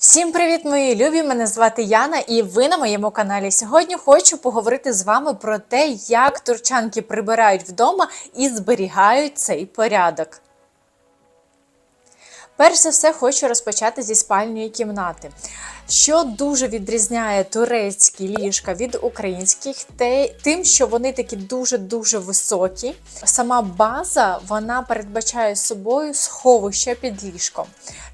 Всім привіт, мої любі! Мене звати Яна, і ви на моєму каналі. Сьогодні хочу поговорити з вами про те, як турчанки прибирають вдома і зберігають цей порядок. Перш за все, хочу розпочати зі спальної кімнати. Що дуже відрізняє турецькі ліжка від українських, тим, що вони такі дуже-дуже високі. Сама база вона передбачає собою сховище під ліжком.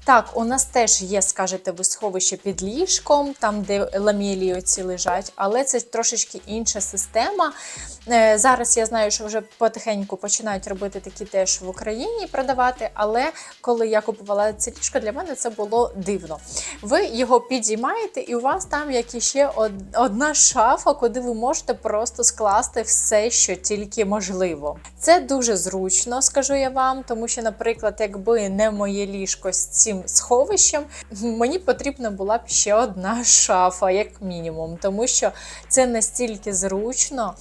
Так, у нас теж є, скажете, ви сховище під ліжком, там, де ламілі оці лежать, але це трошечки інша система. Е, Зараз я знаю, що вже потихеньку починають робити такі теж в Україні продавати. Але коли я купувала це ліжко, для мене це було дивно. Ви його підіймаєте, і у вас там як іще одна шафа, куди ви можете просто скласти все, що тільки можливо. Це дуже зручно, скажу я вам, тому що, наприклад, якби не моє ліжко з цим сховищем, мені потрібна була б ще одна шафа, як мінімум, тому що це настільки зручно.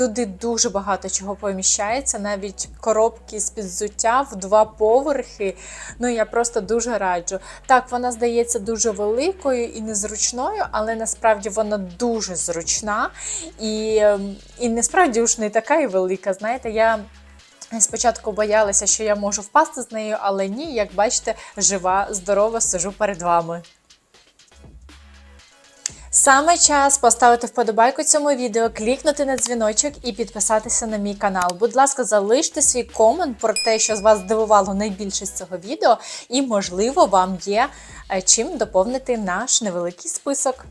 Туди дуже багато чого поміщається, навіть коробки з підзуття в два поверхи. Ну я просто дуже раджу. Так, вона здається дуже великою і незручною, але насправді вона дуже зручна і, ем, і насправді уж не така і велика. Знаєте, я. Спочатку боялася, що я можу впасти з нею, але ні, як бачите, жива, здорова, сижу перед вами. Саме час поставити вподобайку цьому відео, клікнути на дзвіночок і підписатися на мій канал. Будь ласка, залиште свій комент про те, що з вас здивувало найбільше з цього відео, і, можливо, вам є е, чим доповнити наш невеликий список.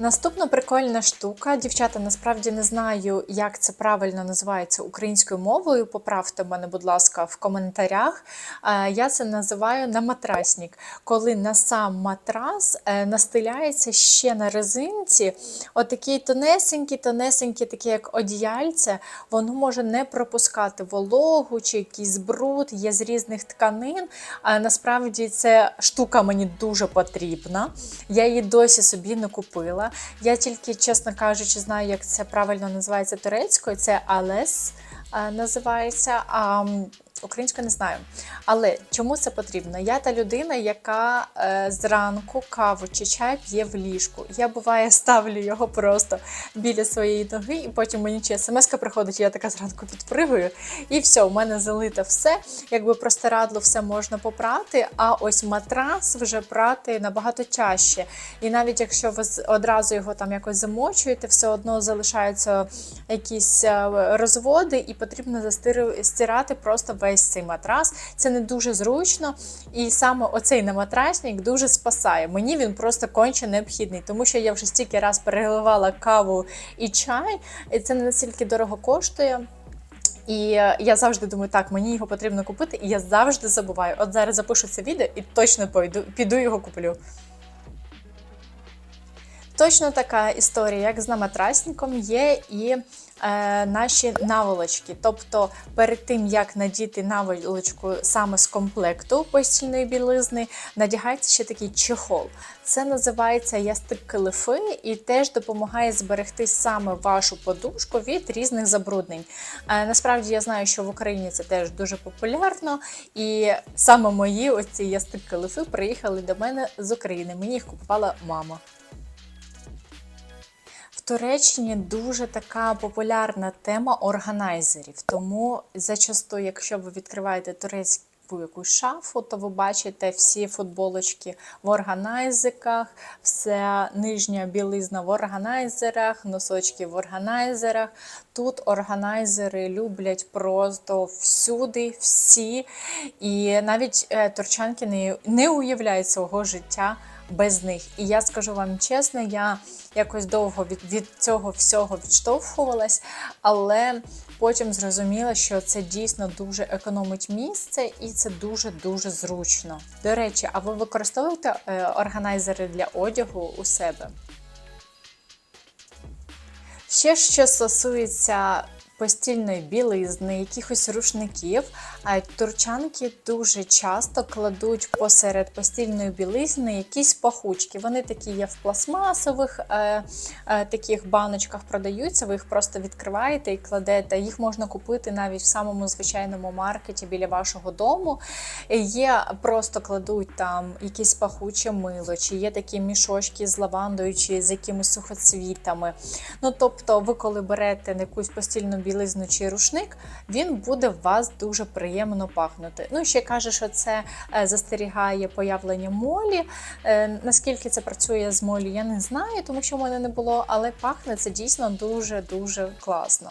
Наступна прикольна штука. Дівчата, насправді не знаю, як це правильно називається українською мовою. Поправте мене, будь ласка, в коментарях. Е, Я це називаю наматрасник, коли на сам матрас е, настиляється ще на резинці отакий тонесенький, тонесенький, такий як одіяльце. Воно може не пропускати вологу чи якийсь бруд, є з різних тканин. Насправді ця штука мені дуже потрібна. Я її досі собі не купила. Я тільки, чесно кажучи, знаю, як це правильно називається турецькою. Це алес називається. А м, українською не знаю. Але чому це потрібно? Я та людина, яка е, зранку каву чи чай п'є в ліжку. Я буває ставлю його просто біля своєї ноги, і потім мені чи смс приходить, і я така зранку підпригую, і все, у мене залито все. Якби простирадло все можна попрати, а ось матрас вже прати набагато чаще. І навіть якщо ви одразу його там якось замочуєте, все одно залишаються якісь е, розводи, і потрібно застиру- стирати просто весь цей матрас. Це не дуже зручно. І саме оцей наматрасник дуже спасає. Мені він просто конче необхідний, тому що я вже стільки раз переливала каву і чай, і це не настільки дорого коштує. І е, я завжди думаю, так, мені його потрібно купити, і я завжди забуваю. От зараз запишу це відео і точно пойду, піду його куплю. Точно така історія, як з наматрасником, є і наші наволочки. Тобто, перед тим як надіти наволочку саме з комплекту постільної білизни, надягається ще такий чехол. Це називається ястик килифи і теж допомагає зберегти саме вашу подушку від різних забруднень. Е, насправді я знаю, що в Україні це теж дуже популярно, і саме мої оці ястик килифи приїхали до мене з України. Мені їх купувала мама. Туреччині дуже така популярна тема органайзерів. Тому зачасту, якщо ви відкриваєте турецьку якусь шафу, то ви бачите всі футболочки в органайзиках, вся нижня білизна в органайзерах, носочки в органайзерах. Тут органайзери люблять просто всюди, всі. І навіть е, турчанки не уявляють свого життя без них. І я скажу вам чесно, я якось довго від, від цього всього відштовхувалась, але потім зрозуміла, що це дійсно дуже економить місце і це дуже-дуже зручно. До речі, а ви використовуєте е, органайзери для одягу у себе? Ще що стосується постільної білизни, якихось рушників, а турчанки дуже часто кладуть посеред постільної білизни якісь пахучки. Вони такі є в пластмасових е, е, таких баночках продаються. Ви їх просто відкриваєте і кладете. Їх можна купити навіть в самому звичайному маркеті біля вашого дому. Є просто кладуть там якісь пахуче мило, чи є такі мішочки з лавандою, чи з якимись сухоцвітами. Ну тобто, ви коли берете якусь постільну білизну чи рушник, він буде в вас дуже приємно пахнути. Ну, ще каже, що це е, застерігає появлення молі. Е, Наскільки це працює з молі, я не знаю, тому що в мене не було, але пахне це дійсно дуже-дуже класно.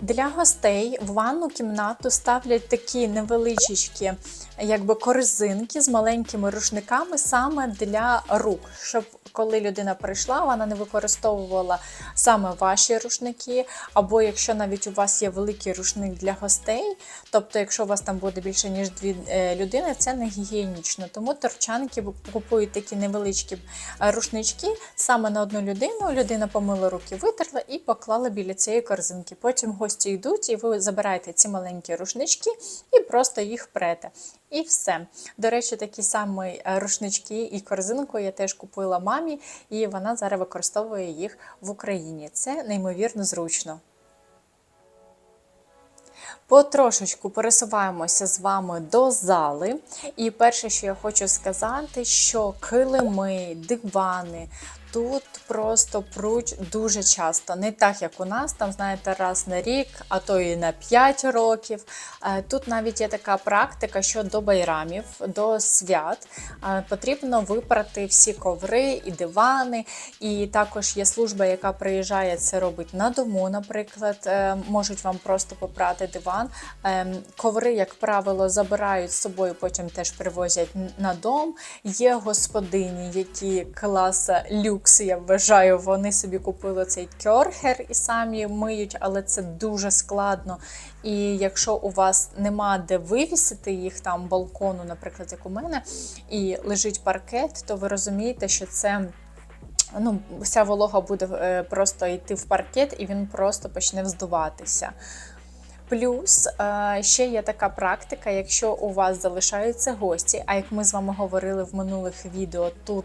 Для гостей в ванну кімнату ставлять такі невеличкі якби корзинки з маленькими рушниками саме для рук, щоб коли людина прийшла, вона не використовувала саме ваші рушники, або якщо навіть у вас є великий рушник для гостей, тобто, якщо у вас там буде більше ніж дві е, людини, це не гігієнічно. Тому торчанки купують такі невеличкі е, рушнички саме на одну людину. Людина помила руки, витерла і поклала біля цієї корзинки. Потім гості йдуть, і ви забираєте ці маленькі рушнички і просто їх прете. І все. До речі, такі самі е, рушнички і корзинку я теж купила мамі, і вона зараз використовує їх в Україні. Це неймовірно зручно. Потрошечку пересуваємося з вами до зали. І перше, що я хочу сказати, що килими, дивани. Тут просто пруть дуже часто, не так як у нас, там, знаєте, раз на рік, а то і на 5 років. Е, тут навіть є така практика, що до байрамів, до свят е, потрібно випрати всі коври і дивани. І також є служба, яка приїжджає, це робить на дому, наприклад, е, можуть вам просто попрати диван. Коври, як правило, забирають з собою, потім теж привозять на дом. Є господині, які класа люкс, я вважаю, вони собі купили цей кьорхер і самі миють, але це дуже складно. І якщо у вас нема де вивісити їх там балкону, наприклад, як у мене, і лежить паркет, то ви розумієте, що це. Ну, вся волога буде е, просто йти в паркет, і він просто почне вздуватися. Плюс е, ще є така практика, якщо у вас залишаються гості, а як ми з вами говорили в минулих відео, тут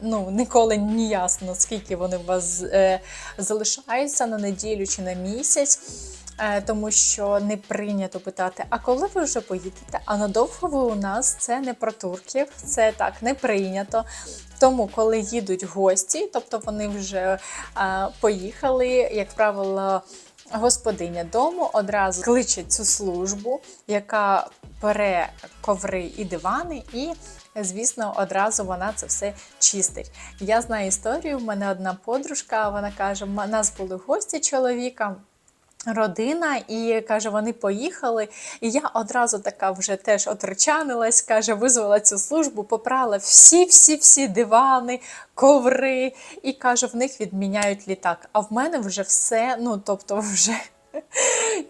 ну, ніколи не ясно, скільки вони у вас е, залишаються на неділю чи на місяць. Е, тому що не прийнято питати, а коли ви вже поїдете? А надовго ви у нас це не про турків, це так не прийнято. Тому, коли їдуть гості, тобто вони вже а, поїхали, як правило, господиня дому одразу кличе цю службу, яка бере коври і дивани, і, звісно, одразу вона це все чистить. Я знаю історію. в мене одна подружка, вона каже: нас були гості чоловіка. Родина, і каже, вони поїхали. І я одразу така вже теж отречанилась, каже, визвала цю службу, попрала всі-всі-всі дивани, коври, і каже, в них відміняють літак. А в мене вже все, ну тобто, вже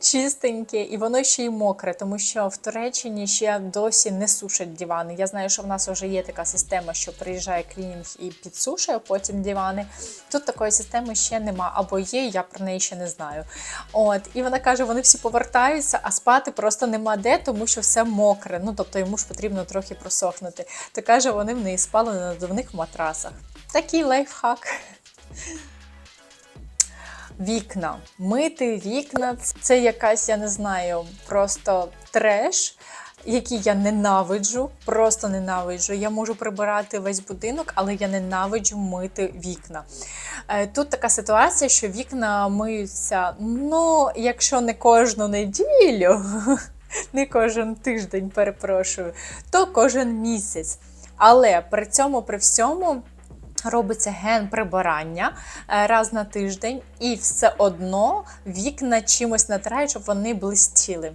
чистеньке, і воно ще й мокре, тому що в Туреччині ще досі не сушать дивани. Я знаю, що в нас вже є така система, що приїжджає клінінг і підсушує потім дивани. Тут такої системи ще нема, або є, я про неї ще не знаю. От, І вона каже: вони всі повертаються, а спати просто нема де, тому що все мокре. Ну тобто йому ж потрібно трохи просохнути. То каже, вони в неї спали на надувних матрасах. Такий лайфхак. Вікна. Мити вікна це якась, я не знаю, просто треш. Який я ненавиджу, просто ненавиджу. Я можу прибирати весь будинок, але я ненавиджу мити вікна. Е, тут така ситуація, що вікна миються, ну, якщо не кожну неділю, не кожен тиждень, перепрошую, то кожен місяць. Але при цьому, при всьому. Робиться ген прибирання е, раз на тиждень, і все одно вікна чимось натирають, щоб вони блистіли.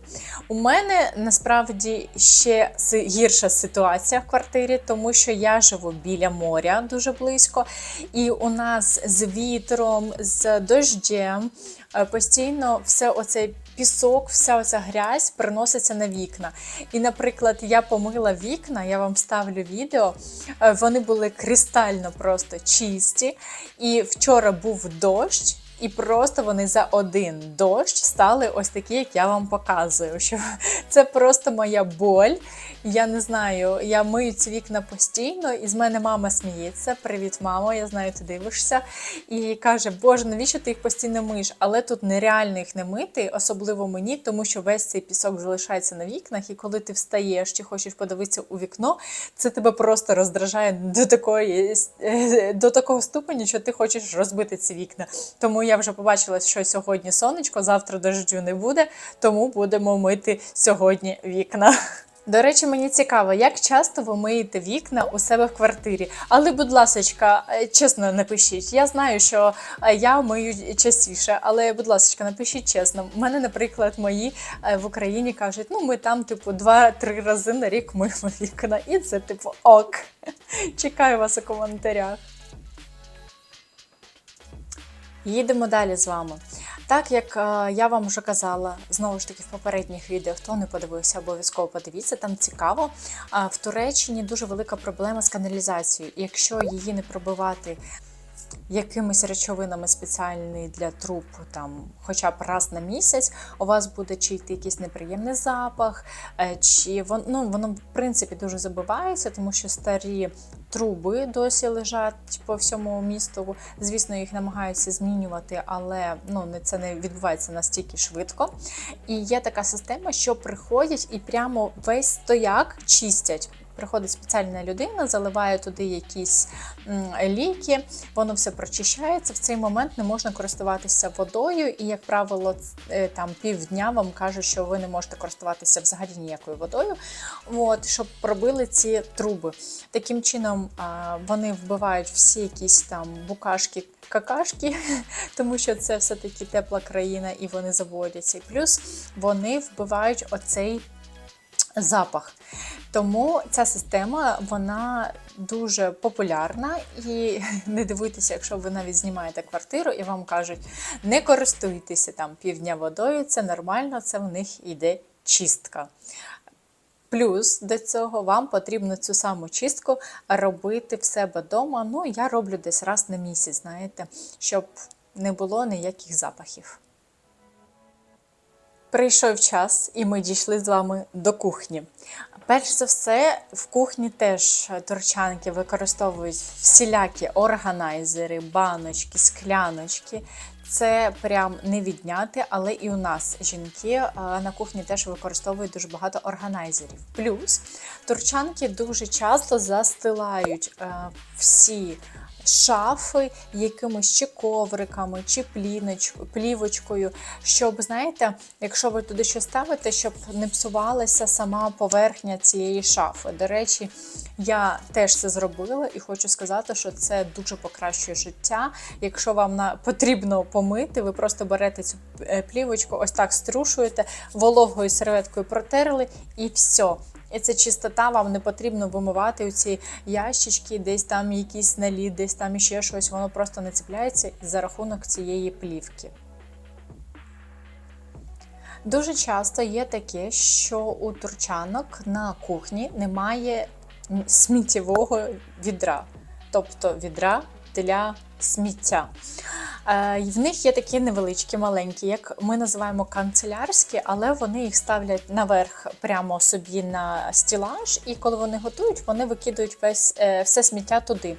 У мене насправді ще гірша ситуація в квартирі, тому що я живу біля моря дуже близько, і у нас з вітром, з дождем е, постійно все оце пісок, вся оця грязь приноситься на вікна. І, наприклад, я помила вікна, я вам ставлю відео, е, вони були кристально просто чисті. І вчора був дощ. І просто вони за один дощ стали ось такі, як я вам показую. Що це просто моя боль. Я не знаю, я мию ці вікна постійно, і з мене мама сміється. Привіт, мамо, я знаю, ти дивишся. І каже: Боже, навіщо ти їх постійно миєш? Але тут нереально їх не мити, особливо мені, тому що весь цей пісок залишається на вікнах, і коли ти встаєш чи хочеш подивитися у вікно, це тебе просто роздражає до такої до такого ступені, що ти хочеш розбити ці вікна. Тому я вже побачила, що сьогодні сонечко, завтра дождю не буде, тому будемо мити сьогодні вікна. До речі, мені цікаво, як часто ви миєте вікна у себе в квартирі. Але, будь ласка, чесно напишіть. Я знаю, що е, я мию частіше, але, будь ласка, напишіть чесно. У мене, наприклад, мої е, в Україні кажуть, ну ми там, типу, два-три рази на рік миємо вікна. І це, типу, ок. Чекаю вас у коментарях. Їдемо далі з вами. Так як е, я вам вже казала, знову ж таки в попередніх відео, хто не подивився, обов'язково подивіться, там цікаво. Е, в Туреччині дуже велика проблема з каналізацією. Якщо її не пробивати якимись речовинами спеціальні для труб, там, хоча б раз на місяць, у вас буде чи йти якийсь неприємний запах, е, чи вон, ну, воно в принципі дуже забивається, тому що старі труби досі лежать по всьому місту. Звісно, їх намагаються змінювати, але ну, це не відбувається настільки швидко. І є така система, що приходять і прямо весь стояк чистять. Приходить спеціальна людина, заливає туди якісь ліки, воно все прочищається. В цей момент не можна користуватися водою, і, як правило, е, там півдня вам кажуть, що ви не можете користуватися взагалі ніякою водою, от, щоб пробили ці труби. Таким чином вони вбивають всі якісь там букашки. Какашки, тому що це все-таки тепла країна і вони заводяться. І плюс вони вбивають оцей запах. Тому ця система вона дуже популярна, і не дивуйтеся, якщо ви навіть знімаєте квартиру і вам кажуть, не користуйтеся там півдня водою, це нормально, це в них іде чистка. Плюс до цього вам потрібно цю саму чистку робити в себе вдома. Ну, я роблю десь раз на місяць, знаєте, щоб не було ніяких запахів. Прийшов час, і ми дійшли з вами до кухні. Перш за все, в кухні теж турчанки використовують всілякі органайзери, баночки, скляночки. Це прям не відняти, але і у нас жінки е, на кухні теж використовують дуже багато органайзерів. Плюс турчанки дуже часто застилають е, всі шафи якимось чи ковриками, чи плівочкою, щоб, знаєте, якщо ви туди щось ставите, щоб не псувалася сама поверхня цієї шафи. До речі, я теж це зробила і хочу сказати, що це дуже покращує життя. Якщо вам на потрібно помити, ви просто берете цю е, плівочку, ось так струшуєте, вологою серветкою протерли і все. І це чистота, вам не потрібно вимивати у ці ящички, десь там якийсь наліт, десь там іще щось, воно просто не цепляється за рахунок цієї плівки. Дуже часто є таке, що у турчанок на кухні немає сміттєвого відра, тобто відра для сміття. Е, В них є такі невеличкі, маленькі, як ми називаємо канцелярські, але вони їх ставлять наверх прямо собі на стілаж, і коли вони готують, вони викидують весь е, все сміття туди.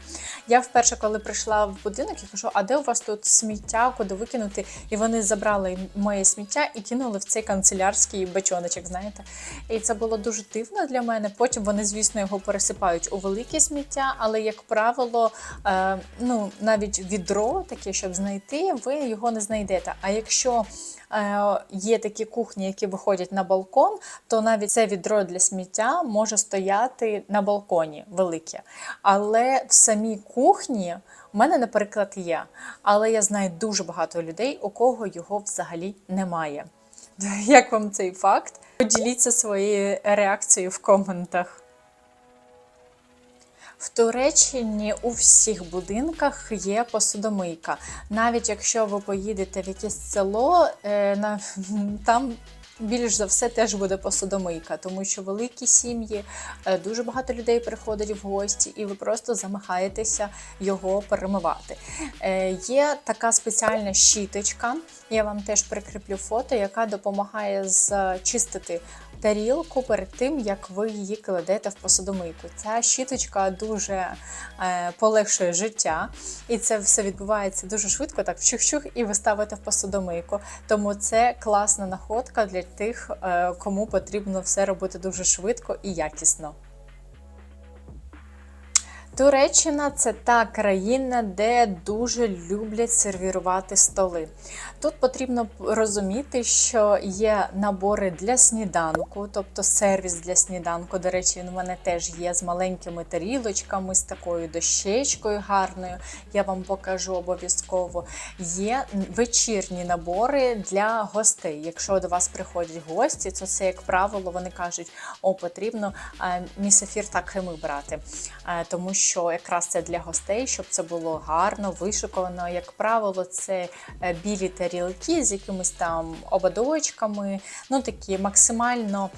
Я вперше, коли прийшла в будинок, я кажу, а де у вас тут сміття, куди викинути? І вони забрали моє сміття і кинули в цей канцелярський бачоночок, знаєте. І це було дуже дивно для мене. Потім вони, звісно, його пересипають у велике сміття, але, як правило, е, ну, навіть відро таке, щоб знайти, ви його не знайдете. А якщо е, є такі кухні, які виходять на балкон, то навіть це відро для сміття може стояти на балконі велике. Але в самій кухні у мене, наприклад, є. Але я знаю дуже багато людей, у кого його взагалі немає. Як вам цей факт? Поділіться своєю реакцією в коментах. В Туреччині у всіх будинках є посудомийка. Навіть якщо ви поїдете в якесь село, е, там більш за все теж буде посудомийка, тому що великі сім'ї, е, дуже багато людей приходить в гості, і ви просто замахаєтеся його перемивати. Е, Є така спеціальна щіточка, я вам теж прикріплю фото, яка допомагає зчистити тарілку перед тим, як ви її кладете в посудомийку. Ця щіточка дуже е, полегшує життя, і це все відбувається дуже швидко, так вчух-чух, і ви ставите в посудомийку. Тому це класна находка для тих, е, кому потрібно все робити дуже швидко і якісно. Туреччина це та країна, де дуже люблять сервірувати столи. Тут потрібно розуміти, що є набори для сніданку, тобто сервіс для сніданку. До речі, він у мене теж є з маленькими тарілочками, з такою дощечкою гарною. Я вам покажу обов'язково. Є вечірні набори для гостей. Якщо до вас приходять гості, то це, як правило, вони кажуть, о, потрібно е, місафір так і ми брати. Е, Тому що якраз це для гостей, щоб це було гарно, вишиковано. Як правило, це е, білі тарілки з якимись там ободочками, ну такі максимально.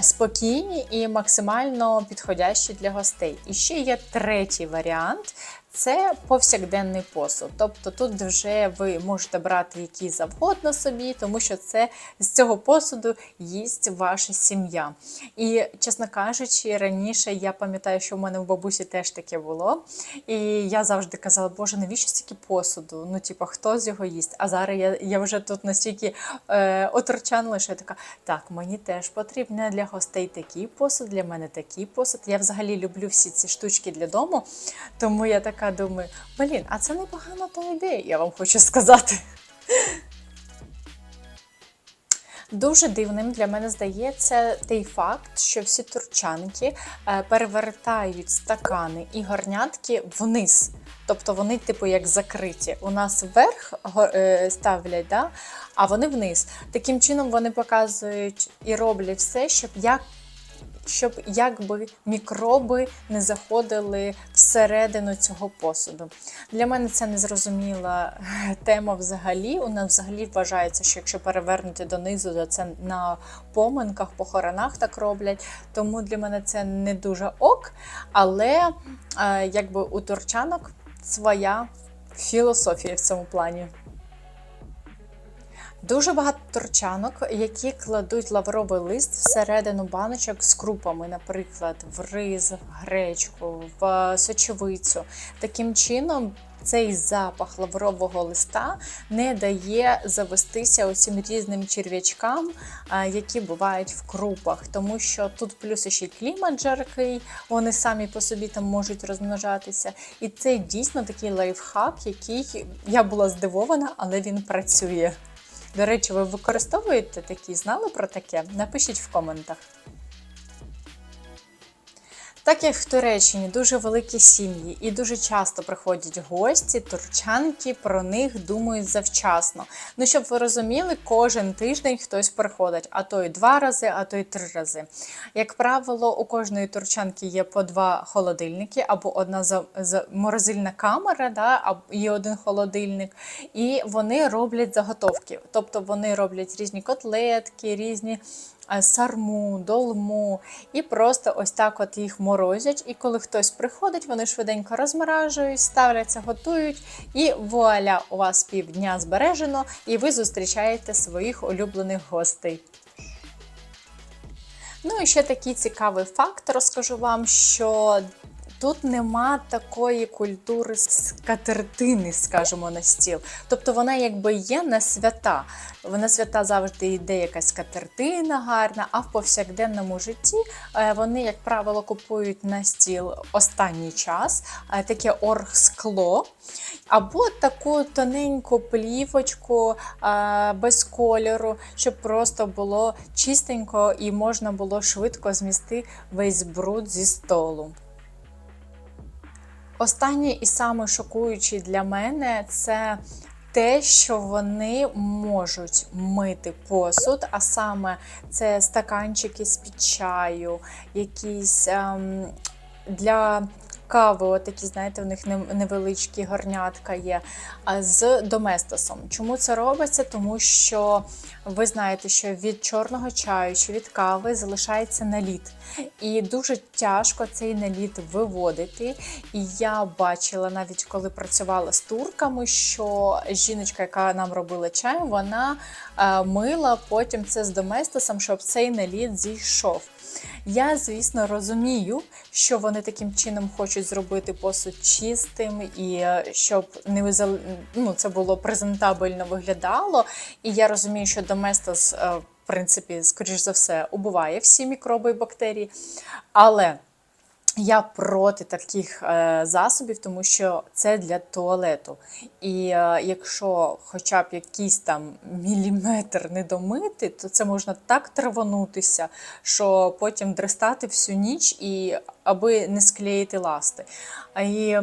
Спокійні і максимально підходящі для гостей. І ще є третій варіант це повсякденний посуд. Тобто тут вже ви можете брати який завгодно собі, тому що це з цього посуду їсть ваша сім'я. І, чесно кажучи, раніше я пам'ятаю, що в мене в бабусі теж таке було. І я завжди казала, Боже, навіщо стільки посуду? Ну, типу, хто з його їсть? А зараз я я вже тут настільки е, оторчанила, що я така, так, мені теж потрібно для гостей такий посуд, для мене такий посуд. Я взагалі люблю всі ці штучки для дому, тому я така думаю, блін, а це непогана та ідея, я вам хочу сказати. Дуже дивним для мене здається той факт, що всі турчанки е, перевертають стакани і горнятки вниз. Тобто вони, типу, як закриті. У нас вверх е, ставлять, да? а вони вниз. Таким чином вони показують і роблять все, щоб як щоб якби мікроби не заходили всередину цього посуду. Для мене це незрозуміла тема взагалі. У нас взагалі вважається, що якщо перевернути донизу, то це на поминках, похоронах так роблять. Тому для мене це не дуже ок. Але е, якби у турчанок своя філософія в цьому плані. Дуже багато торчанок, які кладуть лавровий лист всередину баночок з крупами, наприклад, в рис, в гречку, в сочевицю. Таким чином. Цей запах лаврового листа не дає завестися оцим різним черв'ячкам, які бувають в крупах, тому що тут плюс ще клімат жаркий, вони самі по собі там можуть розмножатися. І це дійсно такий лайфхак, який я була здивована, але він працює. До речі, ви використовуєте такі, знали про таке? Напишіть в коментах. Так як в Туреччині дуже великі сім'ї і дуже часто приходять гості, турчанки про них думають завчасно. Ну, щоб ви розуміли, кожен тиждень хтось приходить, а то й два рази, а то й три рази. Як правило, у кожної турчанки є по два холодильники, або одна морозильна камера, да, і один холодильник. І вони роблять заготовки. Тобто вони роблять різні котлетки, різні сарму, долму, і просто ось так от їх морозять. І коли хтось приходить, вони швиденько розморажують, ставляться, готують, і вуаля, у вас півдня збережено, і ви зустрічаєте своїх улюблених гостей. Ну і ще такий цікавий факт розкажу вам, що Тут нема такої культури скатертини, скажімо, на стіл. Тобто вона якби є на свята. Вона свята завжди йде якась скатертина гарна, а в повсякденному житті е, вони, як правило, купують на стіл останній час е, таке оргскло, або таку тоненьку плівочку е, без кольору, щоб просто було чистенько і можна було швидко змісти весь бруд зі столу. Останнє і саме шокуюче для мене це те, що вони можуть мити посуд, а саме це стаканчики з під чаю, якісь ем, для кави, отакі, знаєте, в них невеличкі горнятка є, з доместосом. Чому це робиться? Тому що ви знаєте, що від чорного чаю чи від кави залишається наліт. І дуже тяжко цей наліт виводити. І я бачила навіть коли працювала з турками, що жіночка, яка нам робила чай, вона е, мила потім це з доместосом, щоб цей наліт зійшов. Я, звісно, розумію, що вони таким чином хочуть зробити посуд чистим і е, щоб не ну, це було презентабельно виглядало. І я розумію, що доместос, е, в принципі, скоріш за все, убиває всі мікроби і бактерії. Але я проти таких е, засобів, тому що це для туалету. І е, якщо хоча б якийсь там міліметр не домити, то це можна так траванутися, що потім дрестати всю ніч і аби не склеїти ласти. І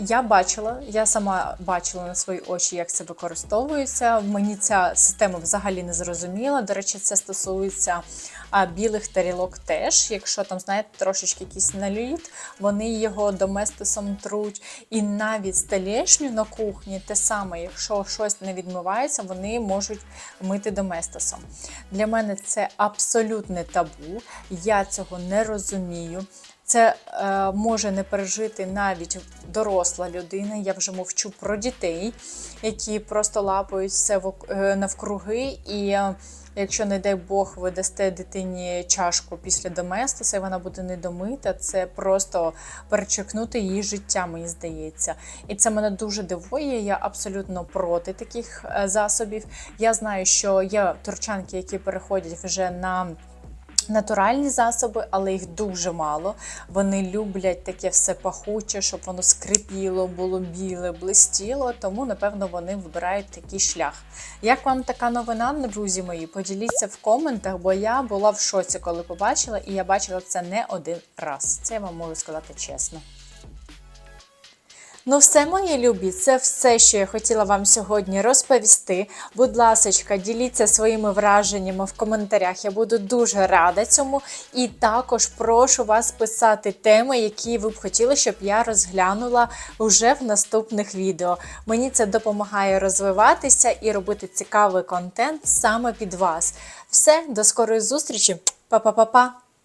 я бачила, я сама бачила на свої очі, як це використовується. Мені ця система взагалі не зрозуміла. До речі, це стосується білих тарілок теж. Якщо там, знаєте, трошечки якийсь наліт, вони його доместосом труть. І навіть столешню на кухні те саме, якщо щось не відмивається, вони можуть мити доместосом. Для мене це абсолютне табу. Я цього не розумію. Це е, може не пережити навіть доросла людина. Я вже мовчу про дітей, які просто лапають все е, навкруги. І е, якщо, не дай Бог, ви дасте дитині чашку після доместоса, і вона буде недомита, це просто перечеркнути її життя, мені здається. І це мене дуже дивує. Я абсолютно проти таких е, засобів. Я знаю, що є турчанки, які переходять вже на натуральні засоби, але їх дуже мало. Вони люблять таке все пахуче, щоб воно скрипіло, було біле, блистіло. Тому, напевно, вони вибирають такий шлях. Як вам така новина, друзі мої? Поділіться в коментах, бо я була в шоці, коли побачила, і я бачила це не один раз. Це я вам можу сказати чесно. Ну, все, мої любі, це все, що я хотіла вам сьогодні розповісти. Будь ласка, діліться своїми враженнями в коментарях. Я буду дуже рада цьому. І також прошу вас писати теми, які ви б хотіли, щоб я розглянула вже в наступних відео. Мені це допомагає розвиватися і робити цікавий контент саме під вас. Все, до скорої зустрічі, Па-па-па-па!